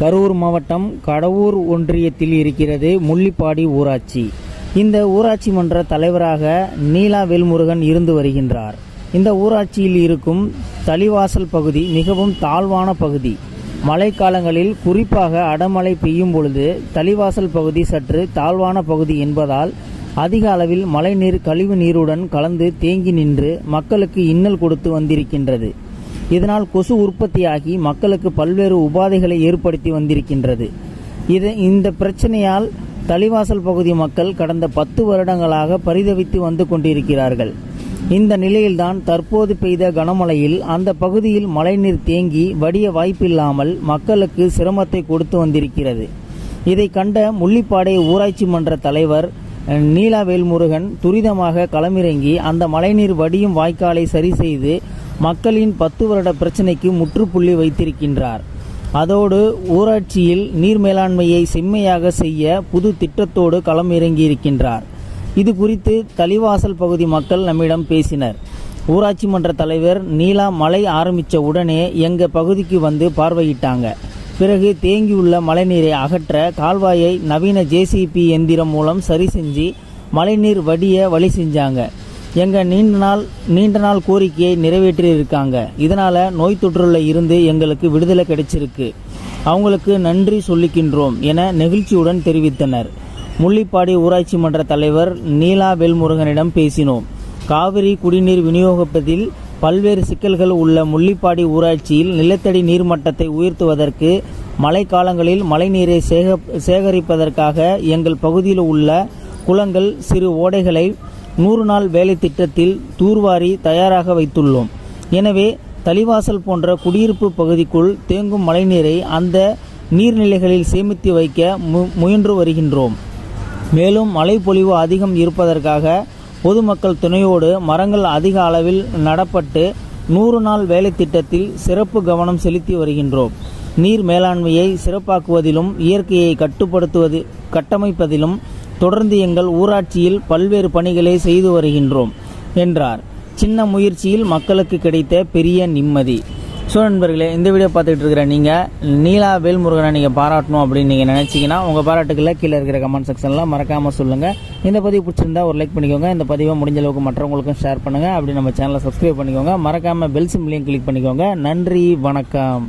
கரூர் மாவட்டம் கடவூர் ஒன்றியத்தில் இருக்கிறது முள்ளிப்பாடி ஊராட்சி. இந்த ஊராட்சி மன்ற தலைவராக நீலா வேல்முருகன் இருந்து வருகின்றார். இந்த ஊராட்சியில் இருக்கும் தளிவாசல் பகுதி மிகவும் தாழ்வான பகுதி. மழைக்காலங்களில் குறிப்பாக அடமழை பெய்யும் பொழுது தளிவாசல் பகுதி சற்று தாழ்வான பகுதி என்பதால் அதிக அளவில் மழைநீர் கழிவு நீருடன் கலந்து தேங்கி நின்று மக்களுக்கு இன்னல் கொடுத்து வந்திருக்கின்றது. இதனால் கொசு உற்பத்தியாகி மக்களுக்கு பல்வேறு உபாதைகளை ஏற்படுத்தி வந்திருக்கின்றது. இது இந்த பிரச்சனையால் தளிவாசல் பகுதி மக்கள் கடந்த பத்து வருடங்களாக பரிதவித்து வந்து கொண்டிருக்கிறார்கள். இந்த நிலையில்தான் தற்போது பெய்த கனமழையில் அந்த பகுதியில் மழைநீர் தேங்கி வடிய வாய்ப்பில்லாமல் மக்களுக்கு சிரமத்தை கொடுத்து வந்திருக்கிறது. இதை கண்ட முள்ளிப்பாடை ஊராட்சி மன்ற தலைவர் நீலா வேல்முருகன் துரிதமாக களமிறங்கி அந்த மழைநீர் வடியும் வாய்க்காலை சரி செய்து மக்களின் பத்து வருட பிரச்சனைக்கு முற்றுப்புள்ளி வைத்திருக்கின்றார். அதோடு ஊராட்சியில் நீர் மேலாண்மையை செம்மையாக செய்ய புது திட்டத்தோடு களம் இறங்கியிருக்கின்றார் இது குறித்து தலிவாசல் பகுதி மக்கள் நம்மிடம் பேசினர். ஊராட்சி மன்ற தலைவர் நீலா மழை ஆரம்பித்த உடனே எங்கள் பகுதிக்கு வந்து பார்வையிட்டாங்க. பிறகு தேங்கியுள்ள மழைநீரை அகற்ற கால்வாயை நவீன ஜேசிபி எந்திரம் மூலம் சரி செஞ்சு மழைநீர் வடிய வழி செஞ்சாங்க. எங்கள் நீண்ட நாள் நீண்ட நாள் கோரிக்கையை நிறைவேற்றியிருக்காங்க. இதனால் நோய் தொற்றுல இருந்து எங்களுக்கு விடுதலை கிடைச்சிருக்கு. அவங்களுக்கு நன்றி சொல்லிக்கின்றோம் என நெகிழ்ச்சியுடன் தெரிவித்தனர். முள்ளிப்பாடி ஊராட்சி மன்ற தலைவர் நீலா வேல்முருகனிடம் பேசினோம். காவிரி குடிநீர் விநியோகிப்பதில் பல்வேறு சிக்கல்கள் உள்ள முள்ளிப்பாடி ஊராட்சியில் நிலத்தடி நீர்மட்டத்தை உயர்த்துவதற்கு மழைக்காலங்களில் மழைநீரை சேக சேகரிப்பதற்காக எங்கள் பகுதியில் உள்ள குளங்கள் சிறு ஓடைகளை நூறு நாள் வேலை திட்டத்தில் தூர்வாரி தயாராக வைத்துள்ளோம். எனவே தளிவாசல் போன்ற குடியிருப்பு பகுதிக்குள் தேங்கும் மழைநீரை அந்த நீர்நிலைகளில் சேமித்து வைக்க மு- முயன்று வருகின்றோம். மேலும் மழைப்பொழிவு அதிகம் இருப்பதற்காக பொதுமக்கள் துணையோடு மரங்கள் அதிக அளவில் நடப்பட்டு நூறு நாள் வேலை திட்டத்தில் சிறப்பு கவனம் செலுத்தி வருகின்றோம். நீர் மேலாண்மையை சிறப்பாக்குவதிலும் இயற்கையை கட்டுப்படுத்துவது கட்டமைப்பதிலும் தொடர்ந்து எங்கள் ஊராட்சியில் பல்வேறு பணிகளை செய்து வருகின்றோம் என்றார். சின்ன முயற்சியில் மக்களுக்கு கிடைத்த பெரிய நிம்மதி. ஸோ நண்பர்களே இந்த வீடியோ பார்த்துட்டு இருக்கிற நீங்கள் நீலா வேல்முருகனை நீங்கள் பாராட்டணும் அப்படின்னு நீங்கள் நினச்சிங்கன்னா உங்கள் பாராட்டுக்களை கீழே இருக்கிற கமெண்ட் செக்ஷனில் மறக்காமல் சொல்லுங்கள் இந்த பதிவு பிடிச்சிருந்தா ஒரு லைக் பண்ணிக்கோங்க. இந்த பதிவை முடிஞ்ச அளவுக்கு மற்றவங்களுக்கும் ஷேர் பண்ணுங்கள் அப்படி நம்ம சேனலை சப்ஸ்கிரைப் பண்ணிக்கோங்க. மறக்காமல் பெல் சிம்லையும் கிளிக் பண்ணிக்கோங்க. நன்றி வணக்கம்.